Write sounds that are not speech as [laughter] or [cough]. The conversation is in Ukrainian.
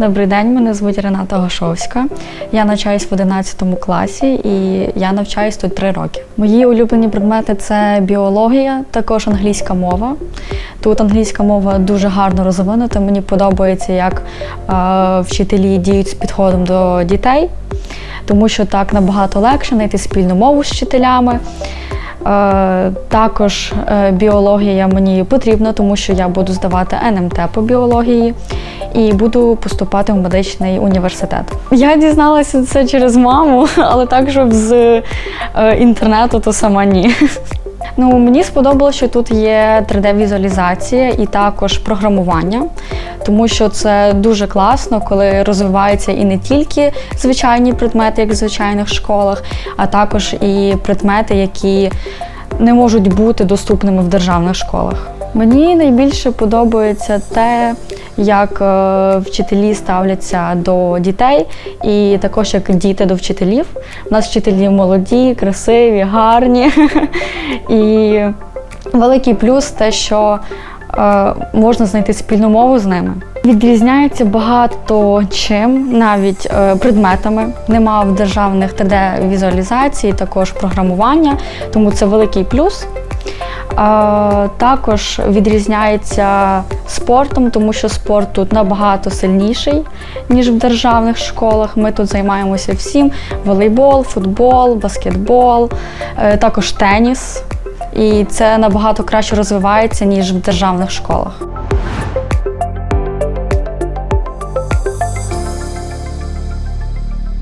Добрий день, мене звуть Рената Гошовська. Я навчаюсь в 11 класі і я навчаюсь тут 3 роки. Мої улюблені предмети це біологія, також англійська мова. Тут англійська мова дуже гарно розвинута. Мені подобається, як е, вчителі діють з підходом до дітей, тому що так набагато легше знайти спільну мову з вчителями. Е, Також е, біологія мені потрібна, тому що я буду здавати НМТ по біології і буду поступати в медичний університет. Я дізналася це через маму, [laughs] але також з е, інтернету, то сама ні. [laughs] Ну, мені сподобалося, що тут є 3D-візуалізація і також програмування, тому що це дуже класно, коли розвиваються і не тільки звичайні предмети, як в звичайних школах, а також і предмети, які не можуть бути доступними в державних школах. Мені найбільше подобається те, як е, вчителі ставляться до дітей, і також як діти до вчителів. У нас вчителі молоді, красиві, гарні. [laughs] І великий плюс те, що можна знайти спільну мову з ними. Відрізняється багато чим, навіть е, предметами. Нема в державних 3D-візуалізації, також програмування, тому це великий плюс. А, також відрізняється спортом, тому що спорт тут набагато сильніший, ніж в державних школах. Ми тут займаємося всім: волейбол, футбол, баскетбол, е, також теніс. І це набагато краще розвивається, ніж в державних школах.